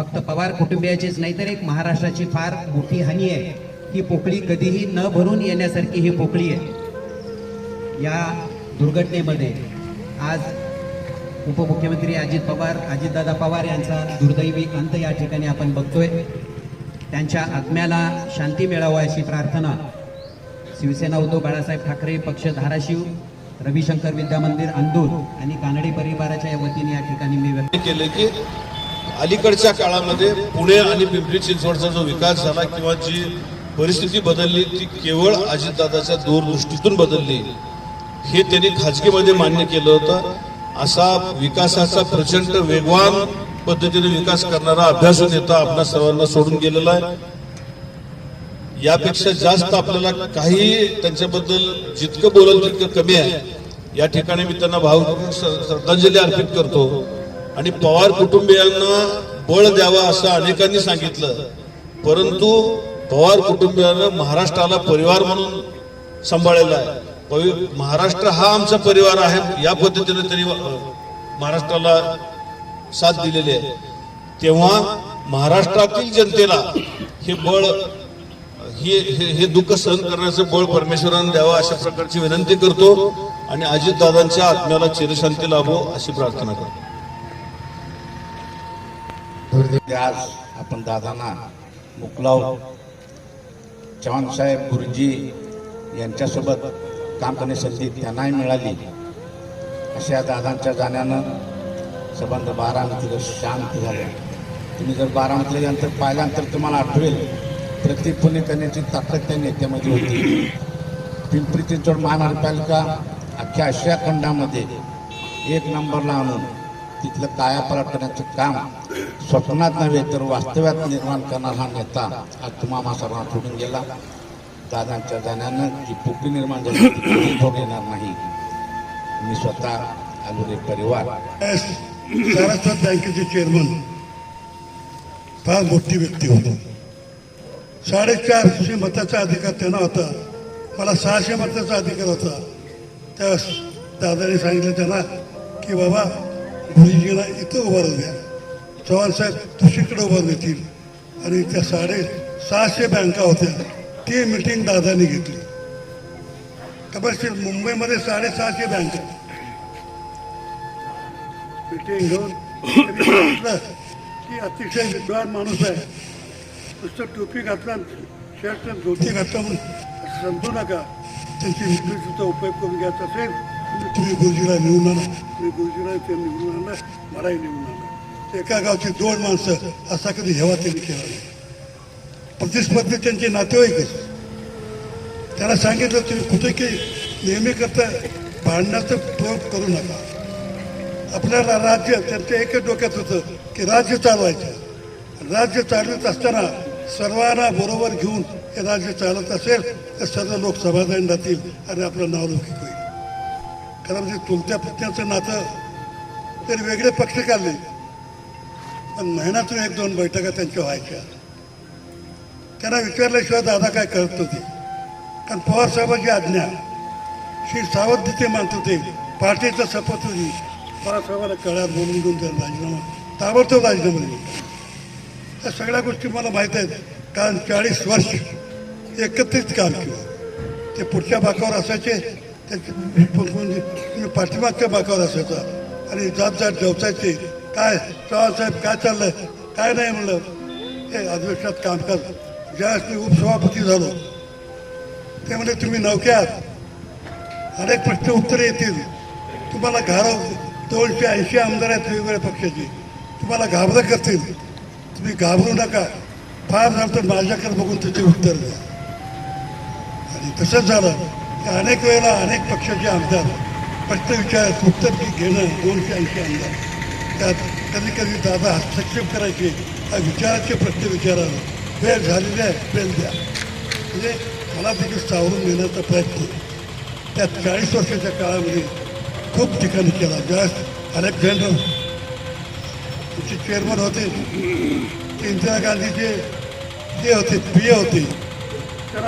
फक्त पवार कुटुंबियाचीच नाही तर एक महाराष्ट्राची फार मोठी हानी आहे. ही पोकळी कधीही न भरून येण्यासारखी ही पोकळी आहे. या दुर्घटनेमध्ये आज उपमुख्यमंत्री अजित पवार अजितदादा पवार यांचा दुर्दैवी अंत या ठिकाणी आपण बघतोय. त्यांच्या आत्म्याला शांती मिळावं अशी प्रार्थना शिवसेना उद्धव बाळासाहेब ठाकरे पक्ष धाराशिव रविशंकर विद्यामंदिर अंदूर आणि कानडी परिवाराच्या वतीने या ठिकाणी मी व्यक्त केले की अलीकडच्या काळामध्ये पुणे आणि पिंपरी चिंचवडचा जो विकास झाला किंवा जी परिस्थिती बदलली ती केवळ अजितदादाच्या दूरदृष्टीतून बदलली हे त्यांनी खाजगीमध्ये मान्य केलं होतं. असा विकासाचा प्रचंड वेगवान पद्धतीने विकास करणारा अभ्यासू नेता आपल्या सर्वांना सोडून गेलेला आहे. यापेक्षा जास्त आपल्याला काही त्यांच्याबद्दल जितकं बोलल तितकं कमी आहे. या ठिकाणी मी त्यांना भाव श्रद्धांजली अर्पित करतो. आणि पवार कुटुंबियांना बळ द्यावा असं अनेकांनी सांगितलं. परंतु पवार कुटुंबियांना महाराष्ट्राला परिवार म्हणून सांभाळलेला आहे. महाराष्ट्र हा आमचा परिवार आहे या पद्धतीने त्यांनी महाराष्ट्राला साथ दिलेली आहे. तेव्हा महाराष्ट्रातील जनतेला हे बळ हे हे- हे दुःख सहन करण्याचं बळ परमेश्वरानं द्यावं अशा प्रकारची विनंती करतो. आणि अजितदादांच्या आत्म्याला चिरशांती लाभो अशी प्रार्थना करतो. आज आपण दादांना मुकलाव चव्हाणसाहेब गुरुजी यांच्यासोबत काम करण्याची संधी त्यांनाही मिळाली. अशा दादांच्या जाण्यानं संबंध बारामतीला शांत झाले. तुम्ही जर बारामतीला यांतर पाहिल्यानंतर तुम्हाला आठवेल प्रत्येक पुणेकरण्याची ताकद त्या नेत्यामध्ये होती. पिंपरी चिंचवड महानगरपालिका अख्ख्या आशिया खंडामध्ये एक नंबरला आणून तिथलं कायापालट करण्याचं काम स्वप्नात नव्हे तर वास्तव्यात निर्माण करणारा हा नेता आज तुम्हाला सर्वांना सोडून गेला. दादांच्या जाण्यानं जी पोकळी निर्माण झाली. भोग येणार नाही. मी स्वतः आलुरे परिवार. सारस्वत बँकेचे चेअरमन फार मोठी व्यक्ती होते. साडेचारशे मताचा अधिकार त्यांना होता. मला सहाशे मताचा अधिकार होता. त्या दादाने सांगितलं त्यांना की बाबा गुरुजीला इथं उभारून द्या. चव्हाण साहेब दुसरीकडे उभारून देतील आणि त्या साडे सहाशे बँका होत्या ती मिटिंग दादानी घेतली. कबरशील मुंबईमध्ये साडेसहाशे बँका मिटिंग घेऊन की अतिशय विद्वान माणूस आहे. नुसतं टोपी घातला शर्ट धोती घातला म्हणून. समजू नका. त्यांची विकृतीचा उपयोग करून घ्यायचा असेल तुम्ही गुरुजीला निवडून आणा तुम्ही गुरुजीला ते निवडून आणा मलाही निवडून आणा एका गावची दोन माणसं असा कधी हेवा त्यांनी केला नाही. प्रतिस्पर्धी त्यांचे नातेवाईकच त्याला सांगितलं तुम्ही कुठे की नेहमी करता भांडण्याचा प्रयोग करू नका. आपल्याला राज्य त्यांच्या एकच डोक्यात होतं की राज्य चालवायचं. राज्य चालवत असताना सर्वांना बरोबर घेऊन हे राज्य चालत असेल तर सर्व लोक समाधान राहतील आणि आपलं नावलौकिक होईल. कारण म्हणजे तुमच्या पुतण्याचं नातं तरी वेगळे पक्ष काढले. पण महिन्यातून एक दोन बैठका त्यांच्या व्हायच्या. त्यांना विचारल्याशिवाय दादा काय करत होते. कारण पवार साहेबांची आज्ञा श्री सावध तिथे मानत होते पार्टीचा शपथ होती. पवार साहेबांना कळ्यात बोलून घेऊन त्याला राजीनामा ताबडतोब राजीनामा दिला या सगळ्या गोष्टी मला माहीत आहेत. कारण चाळीस वर्ष एकत्रित काम केलं. ते पुढच्या बाकावर असायचे त्यांचे पाठीमागच्या बाकावर असायचा. आणि जात जात जेवचायचे. काय? चव्हाण साहेब काय चाललंय? काय नाही म्हणलं. हे अधिवेशनात कामकाज ज्यावेळेस मी उपसभापती झालो ते म्हणजे तुम्ही नौक्यात. अनेक प्रश्न उत्तरे येतील. तुम्हाला घारव दोनशे ऐंशी आमदार आहेत वेगवेगळ्या पक्षाची. तुम्हाला घाबरं करतील. तुम्ही घाबरू नका. फार झालं तर माझ्याकडे बघून त्याचे उत्तर द्या. आणि तसंच झालं. की अनेक वेळेला अनेक पक्षाचे आमदार प्रश्न विचार उत्तर घेणं दोनशे ऐंशी आमदार. त्यात कधी कधी दादा हस्तक्षेप करायचे? हा विचाराचे प्रश्न विचारायला वेळ झालेली आहे वेळ द्या. म्हणजे मला देखील सावरून नेण्याचा प्रयत्न. त्या चाळीस वर्षाच्या काळामध्ये खूप ठिकाणी केला. ज्यावेळेस अलेक्झांडर चेअरमन होते इंदिरा गांधीचे ते होते पी होते